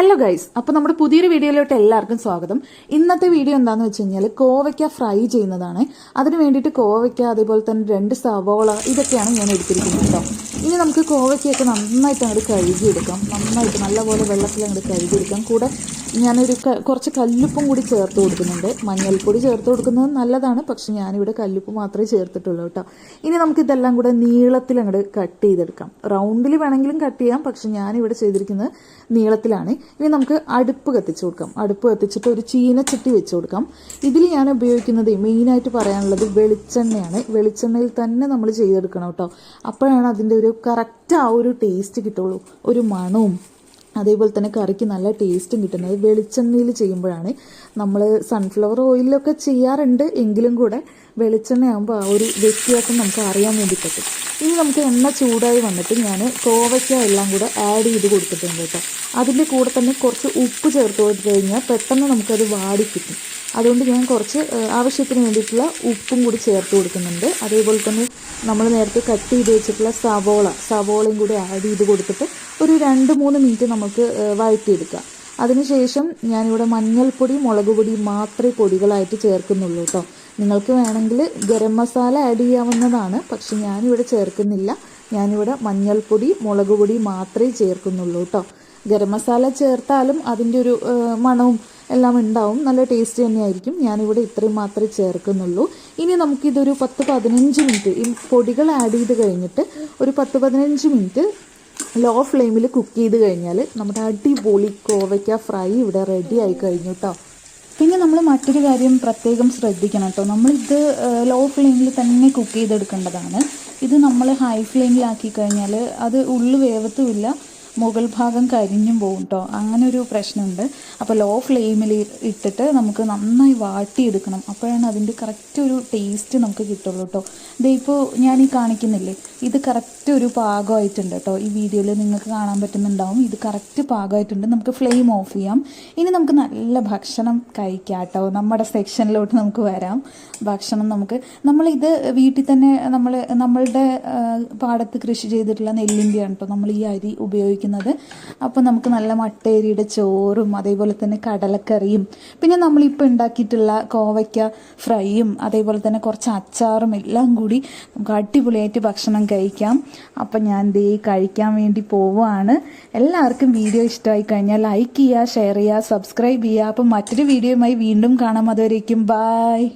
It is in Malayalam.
ഹലോ ഗൈസ് അപ്പോൾ നമ്മുടെ പുതിയൊരു വീഡിയോയിലോട്ട് എല്ലാവർക്കും സ്വാഗതം. ഇന്നത്തെ വീഡിയോ എന്താണെന്ന് വെച്ച് കഴിഞ്ഞാൽ കോവയ്ക്ക ഫ്രൈ ചെയ്യുന്നതാണ്. അതിന് വേണ്ടിയിട്ട് കോവയ്ക്ക അതേപോലെ തന്നെ രണ്ട് സവോള ഇതൊക്കെയാണ് ഞാൻ എടുത്തിരിക്കുന്നത് കേട്ടോ ഇനി നമുക്ക് കോവയ്ക്കൊക്കെ നന്നായിട്ട് അങ്ങോട്ട് കഴുകിയെടുക്കാം. നന്നായിട്ട് നല്ലപോലെ വെള്ളത്തിൽ അങ്ങോട്ട് കഴുകിയെടുക്കാം. കൂടെ ഞാനൊരു കുറച്ച് കല്ലുപ്പും കൂടി ചേർത്ത് കൊടുക്കുന്നുണ്ട്. മഞ്ഞൾപ്പൊടി ചേർത്ത് കൊടുക്കുന്നത് നല്ലതാണ്. പക്ഷെ ഞാനിവിടെ കല്ലുപ്പ് മാത്രമേ ചേർത്തിട്ടുള്ളൂ കേട്ടോ. ഇനി നമുക്ക് ഇതെല്ലാം കൂടെ നീളത്തിൽ അങ്ങോട്ട് കട്ട് ചെയ്തെടുക്കാം. റൗണ്ടിൽ വേണമെങ്കിലും കട്ട് ചെയ്യാം. പക്ഷെ ഞാനിവിടെ ചെയ്തിരിക്കുന്നത് നീളത്തിലാണ്. ഇനി നമുക്ക് അടുപ്പ് കത്തിച്ച് കൊടുക്കാം. അടുപ്പ് കത്തിച്ചിട്ട് ഒരു ചീനച്ചട്ടി വെച്ച് കൊടുക്കാം. ഇതിൽ ഞാൻ ഉപയോഗിക്കുന്നത് മെയിനായിട്ട് പറയാനുള്ളത് വെളിച്ചെണ്ണയാണ്. വെളിച്ചെണ്ണയിൽ തന്നെ നമ്മൾ ചെയ്തെടുക്കണം കേട്ടോ. അപ്പോഴാണ് അതിന്റെ ഒരു കറക്റ്റ് ആ ഒരു ടേസ്റ്റ് കിട്ടുള്ളൂ. ഒരു മണവും അതേപോലെ തന്നെ കറിക്ക് നല്ല ടേസ്റ്റും കിട്ടുന്നത്. വെളിച്ചെണ്ണയിൽ ചെയ്യുമ്പോഴാണ് നമ്മൾ സൺഫ്ലവർ ഓയിലൊക്കെ ചെയ്യാറുണ്ട് എങ്കിലും കൂടെ വെളിച്ചെണ്ണയാകുമ്പോൾ ആ ഒരു വ്യത്യാസം നമുക്ക് അറിയാൻ വേണ്ടി പറ്റും. ഇനി നമുക്ക് എണ്ണ ചൂടായി വന്നിട്ട് ഞാൻ കോവയ്ക്ക എല്ലാം കൂടെ ആഡ് ചെയ്ത് കൊടുത്തിട്ടുണ്ട് കേട്ടോ. അതിന്റെ കൂടെ തന്നെ കുറച്ച് ഉപ്പ് ചേർത്ത് കൊടുത്തു കഴിഞ്ഞാൽ പെട്ടെന്ന് നമുക്കത് വാടി കിട്ടും. അതുകൊണ്ട് ഞാൻ കുറച്ച് ആവശ്യത്തിന് വേണ്ടിയിട്ടുള്ള ഉപ്പും കൂടി ചേർത്ത് കൊടുക്കുന്നുണ്ട്. അതേപോലെ തന്നെ നമ്മൾ നേരത്തെ കട്ട് ചെയ്ത് വെച്ചിട്ടുള്ള സവോള സവോളയും കൂടി ആഡ് ചെയ്ത് കൊടുത്തിട്ട് ഒരു രണ്ട് മൂന്ന് മിനിറ്റ് നമുക്ക് വഴറ്റിയെടുക്കാം. അതിനുശേഷം ഞാനിവിടെ മഞ്ഞൾപ്പൊടി മുളക് പൊടി മാത്രമേ പൊടികളായിട്ട് ചേർക്കുന്നുള്ളൂ കേട്ടോ നിങ്ങൾക്ക് വേണമെങ്കിൽ ഗരം മസാല ആഡ് ചെയ്യാവുന്നതാണ് പക്ഷെ ഞാനിവിടെ ചേർക്കുന്നില്ല. ഞാനിവിടെ മഞ്ഞൾപ്പൊടി മുളക് പൊടി മാത്രമേ ചേർക്കുന്നുള്ളൂ കേട്ടോ ഗരം മസാല ചേർത്താലും അതിന്റെ ഒരു മണവും എല്ലാം ഉണ്ടാവും. നല്ല ടേസ്റ്റ് തന്നെയായിരിക്കും. ഞാനിവിടെ ഇത്രയും മാത്രമേ ചേർക്കുന്നുള്ളൂ. ഇനി നമുക്കിതൊരു പത്ത് പതിനഞ്ച് മിനിറ്റ് ഈ പൊടികൾ ആഡ് ചെയ്ത് കഴിഞ്ഞിട്ട് ഒരു പത്ത് പതിനഞ്ച് മിനിറ്റ് ലോ ഫ്ലെയിമിൽ കുക്ക് ചെയ്ത് കഴിഞ്ഞാൽ നമ്മുടെ അടിപൊളി കോവയ്ക്ക ഫ്രൈ ഇവിടെ റെഡി ആയി കഴിഞ്ഞു കേട്ടോ പിന്നെ നമ്മൾ മറ്റൊരു കാര്യം പ്രത്യേകം ശ്രദ്ധിക്കണം കേട്ടോ നമ്മളിത് ലോ ഫ്ലെയിമിൽ തന്നെ കുക്ക് ചെയ്തെടുക്കേണ്ടതാണ്. ഇത് നമ്മൾ ഹൈ ഫ്ലെയിമിലാക്കി കഴിഞ്ഞാൽ അത് ഉള്ളു വേവത്തുമില്ല. മുകൾ ഭാഗം കരിഞ്ഞും പോകും കേട്ടോ അങ്ങനെ ഒരു പ്രശ്നമുണ്ട്. അപ്പോൾ ലോ ഫ്ലെയിമിൽ ഇട്ടിട്ട് നമുക്ക് നന്നായി വാട്ടിയെടുക്കണം. അപ്പോഴാണ് അതിന്റെ കറക്റ്റ് ഒരു ടേസ്റ്റ് നമുക്ക് കിട്ടുള്ളൂ കേട്ടോ ഇതേ ഇപ്പോൾ ഞാൻ ഈ കാണിക്കുന്നില്ലേ? ഇത് കറക്റ്റ് ഒരു പാകമായിട്ടുണ്ട് കേട്ടോ ഈ വീഡിയോയിൽ നിങ്ങൾക്ക് കാണാൻ പറ്റുന്നുണ്ടാവും. ഇത് കറക്റ്റ് പാകമായിട്ടുണ്ട്. നമുക്ക് ഫ്ലെയിം ഓഫ് ചെയ്യാം. ഇനി നമുക്ക് നല്ല ഭക്ഷണം കഴിക്കാം കേട്ടോ നമ്മുടെ സെക്ഷനിലോട്ട് നമുക്ക് വരാം. ഭക്ഷണം നമുക്ക് നമ്മളിത് വീട്ടിൽ തന്നെ നമ്മൾ നമ്മളുടെ പാടത്ത് കൃഷി ചെയ്തിട്ടുള്ള നെല്ലിന്റെയാണ് കേട്ടോ നമ്മൾ ഈ അരി ഉപയോഗിക്കുന്നത്. അപ്പോൾ നമുക്ക് നല്ല മട്ടേരിയുടെ ചോറും അതേപോലെ തന്നെ കടലക്കറിയും പിന്നെ നമ്മളിപ്പോൾ ഉണ്ടാക്കിയിട്ടുള്ള കോവയ്ക്ക ഫ്രൈയും അതേപോലെ തന്നെ കുറച്ച് അച്ചാറും എല്ലാം കൂടി നമുക്ക് അടിപൊളിയായിട്ട് ഭക്ഷണം കഴിക്കാം. അപ്പം ഞാൻ ദേ കഴിക്കാൻ വേണ്ടി പോവുകയാണ്. എല്ലാവർക്കും വീഡിയോ ഇഷ്ടമായി കഴിഞ്ഞാൽ ലൈക്ക് ചെയ്യുക ഷെയർ ചെയ്യുക സബ്സ്ക്രൈബ് ചെയ്യുക. അപ്പം മറ്റൊരു വീഡിയോയുമായി വീണ്ടും കാണാം അതുവരേക്കും. ബായ്